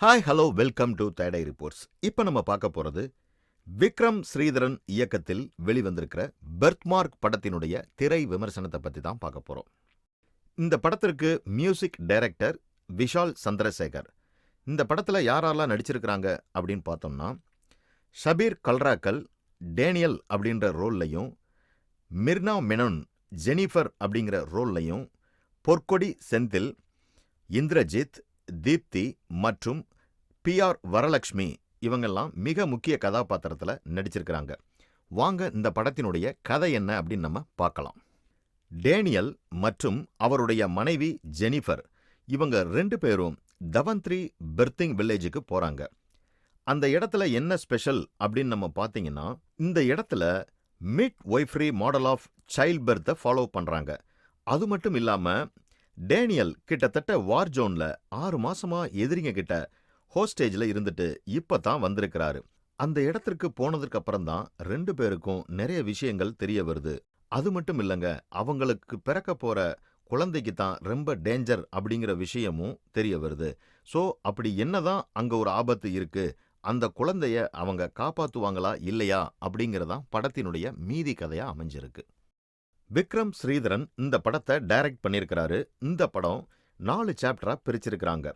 Hi hello welcome to தேடை reports இப்போ நம்ம பார்க்க போகிறது விக்ரம் ஸ்ரீதரன் இயக்கத்தில் வெளிவந்திருக்கிற பெர்த்மார்க் படத்தினுடைய திரை விமர்சனத்தை பற்றி தான் பார்க்க போகிறோம் இந்த படத்திற்கு மியூசிக் டைரக்டர் விஷால் சந்திரசேகர். இந்த படத்தில் யாரெல்லாம் நடிச்சிருக்கிறாங்க அப்படின்னு பார்த்தோம்னா ஷபீர் கல்ராக்கல் டேனியல் அப்படின்ற ரோல்லையும் மிர்னா மெனன் ஜெனிஃபர் அப்படிங்கிற ரோல்லையும் பொற்கொடி செந்தில் இந்திரஜித் தீப்தி மற்றும் பி ஆர் வரலக்ஷ்மி இவங்கெல்லாம் மிக முக்கிய கதாபாத்திரத்தில் நடிச்சிருக்கிறாங்க. வாங்க இந்த படத்தினுடைய கதை என்ன அப்படின்னு நம்ம பார்க்கலாம். டேனியல் மற்றும் அவருடைய மனைவி ஜெனிஃபர் இவங்க ரெண்டு பேரும் தவந்த்ரி பெர்த்திங் வில்லேஜுக்கு போறாங்க. அந்த இடத்துல என்ன ஸ்பெஷல் அப்படின்னு நம்ம பார்த்தீங்கன்னா இந்த இடத்துல midwifery model of child பெர்த்தை ஃபாலோ பண்றாங்க. அது மட்டும் இல்லாம டேனியல் கிட்டத்தட்ட வார் ஜோன்ல ஆறு மாசமா எதிரிங்க கிட்ட ஹோஸ்டேஜ்ல இருந்துட்டு இப்ப தான் வந்திருக்கிறாரு. அந்த இடத்திற்கு போனதுக்கு அப்புறம் தான் ரெண்டு பேருக்கும் நிறைய விஷயங்கள் தெரிய வருது. அது மட்டும் இல்லைங்க அவங்களுக்கு பிறக்க போற குழந்தைக்கு தான் ரொம்ப டேஞ்சர் அப்படிங்கிற விஷயமும் தெரிய வருது. ஸோ அப்படி என்னதான் அங்க ஒரு ஆபத்து இருக்கு அந்த குழந்தைய அவங்க காப்பாத்துவாங்களா இல்லையா அப்படிங்கறதான் படத்தினுடைய மீதி கதையா அமைஞ்சிருக்கு. விக்ரம் ஸ்ரீதரன் இந்த படத்தை டைரக்ட் பண்ணியிருக்கிறாரு. இந்த படம் நாலு சாப்டரா பிரிச்சிருக்கிறாங்க.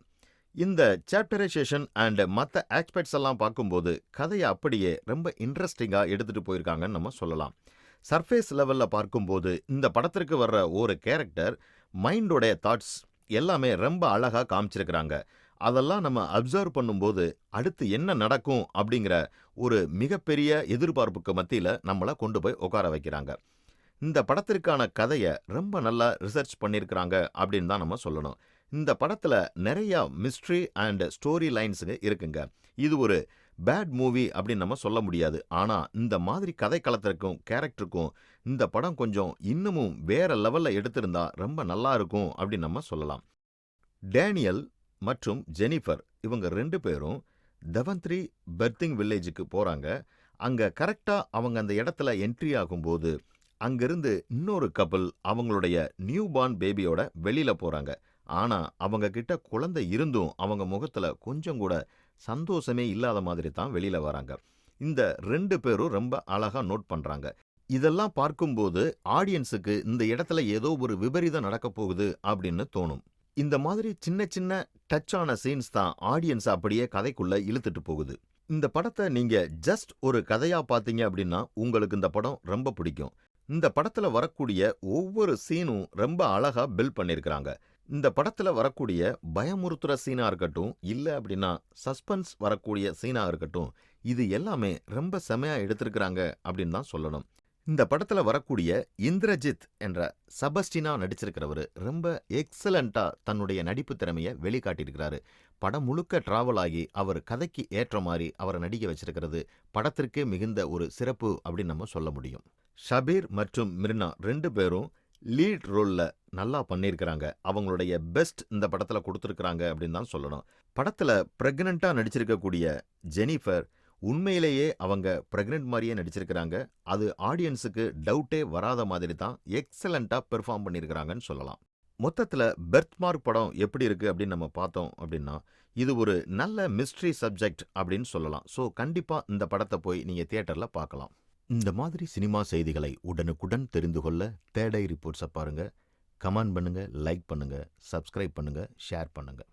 இந்த சாப்டரைசேஷன் அண்ட் மற்ற ஆஸ்பெக்ட்ஸ் எல்லாம் பார்க்கும்போது கதையை அப்படியே ரொம்ப இன்ட்ரெஸ்டிங்காக எடுத்துகிட்டு போயிருக்காங்கன்னு நம்ம சொல்லலாம். சர்ஃபேஸ் லெவலில் பார்க்கும்போது இந்த படத்திற்கு வர்ற ஒரு கேரக்டர் மைண்டோடைய தாட்ஸ் எல்லாமே ரொம்ப அழகாக காமிச்சிருக்கிறாங்க. அதெல்லாம் நம்ம அப்சர்வ் பண்ணும்போது அடுத்து என்ன நடக்கும் அப்படிங்கிற ஒரு மிகப்பெரிய எதிர்பார்ப்புக்கு மத்தியில் நம்மளை கொண்டு போய் உட்கார வைக்கிறாங்க. இந்த படத்திற்கான கதையை ரொம்ப நல்லா ரிசர்ச் பண்ணியிருக்கிறாங்க அப்படின்னு தான் நம்ம சொல்லணும். இந்த படத்தில் நிறையா மிஸ்ட்ரி அண்ட் ஸ்டோரி லைன்ஸுங்க இருக்குங்க. இது ஒரு பேட் மூவி அப்படின்னு நம்ம சொல்ல முடியாது. ஆனால் இந்த மாதிரி கதைக்களத்திற்கும் கேரக்டருக்கும் இந்த படம் கொஞ்சம் இன்னமும் வேற லெவலில் எடுத்திருந்தா ரொம்ப நல்லா இருக்கும் அப்படின்னு நம்ம சொல்லலாம். டேனியல் மற்றும் ஜெனிஃபர் இவங்க ரெண்டு பேரும் தவந்த்ரி பெர்த்திங் வில்லேஜுக்கு போகிறாங்க அங்கே கரெக்டாக அவங்க அந்த இடத்துல என்ட்ரி ஆகும்போது அங்கிருந்து இன்னொரு கப்பல் அவங்களுடைய நியூ பார்ன் பேபியோட வெளியில போறாங்க. ஆனா அவங்க கிட்ட குழந்தை இருந்தும் அவங்க முகத்துல கொஞ்சம் கூட சந்தோஷமே இல்லாத மாதிரி தான் வெளியில வராங்க. இந்த ரெண்டு பேரும் ரொம்ப அழகா நோட் பண்றாங்க. இதெல்லாம் பார்க்கும்போது ஆடியன்ஸுக்கு இந்த இடத்துல ஏதோ ஒரு விபரீதம் நடக்க போகுது அப்படின்னு தோணும். இந்த மாதிரி சின்ன சின்ன டச் ஆன சீன்ஸ் தான் ஆடியன்ஸ் அப்படியே கதைக்குள்ள இழுத்துட்டு போகுது. இந்த படத்தை நீங்க ஜஸ்ட் ஒரு கதையா பார்த்தீங்க அப்படின்னா உங்களுக்கு இந்த படம் ரொம்ப பிடிக்கும். இந்த படத்துல வரக்கூடிய ஒவ்வொரு சீனும் ரொம்ப அழகா பில்ட் பண்ணியிருக்கிறாங்க இந்த படத்துல வரக்கூடிய பயமுறுத்துற சீனா இருக்கட்டும் இல்ல அப்படின்னா சஸ்பென்ஸ் வரக்கூடிய சீனா இருக்கட்டும் இது எல்லாமே ரொம்ப செமையா எடுத்திருக்கிறாங்க அப்படின்னு தான் சொல்லணும். இந்த படத்துல வரக்கூடிய இந்திரஜித் என்ற சபஸ்டினா நடிச்சிருக்கிறவர் ரொம்ப எக்ஸலண்டா தன்னுடைய நடிப்பு திறமையை வெளிக்காட்டியிருக்கிறாரு. படம் முழுக்க டிராவல் ஆகி அவர் கதைக்கு ஏற்ற மாதிரி அவரை நடிக்க வச்சிருக்கிறது படத்திற்கே மிகுந்த ஒரு சிறப்பு அப்படின்னு நம்ம சொல்ல முடியும். ஷபீர் மற்றும் மிர்னா ரெண்டு பேரும் லீட் ரோலில் நல்லா பண்ணியிருக்கிறாங்க. அவங்களுடைய பெஸ்ட் இந்த படத்தில் கொடுத்துருக்குறாங்க அப்படின்னு தான் சொல்லணும். படத்தில் ப்ரெக்னெண்ட்டாக நடிச்சிருக்கக்கூடிய ஜெனிஃபர் உண்மையிலேயே அவங்க ப்ரெக்னென்ட் மாதிரியே நடிச்சிருக்கிறாங்க. அது ஆடியன்ஸுக்கு டவுட்டே வராத மாதிரி தான் எக்ஸலண்ட்டாக பெர்ஃபார்ம் பண்ணியிருக்கிறாங்கன்னு சொல்லலாம். மொத்தத்தில் பெர்த்மார்க் படம் எப்படி இருக்குது அப்படின்னு நம்ம பார்த்தோம் அப்படின்னா இது ஒரு நல்ல மிஸ்ட்ரி சப்ஜெக்ட் அப்படின்னு சொல்லலாம். ஸோ கண்டிப்பாக இந்த படத்தை போய் நீங்கள் தியேட்டரில் பார்க்கலாம். இந்த மாதிரி சினிமா செய்திகளை உடனுக்குடன் தெரிந்து கொள்ள தேடை ரிப்போர்ட்ஸை பாருங்கள் கமெண்ட் பண்ணுங்கள் லைக் பண்ணுங்கள் சப்ஸ்கிரைப் பண்ணுங்கள் ஷேர் பண்ணுங்கள்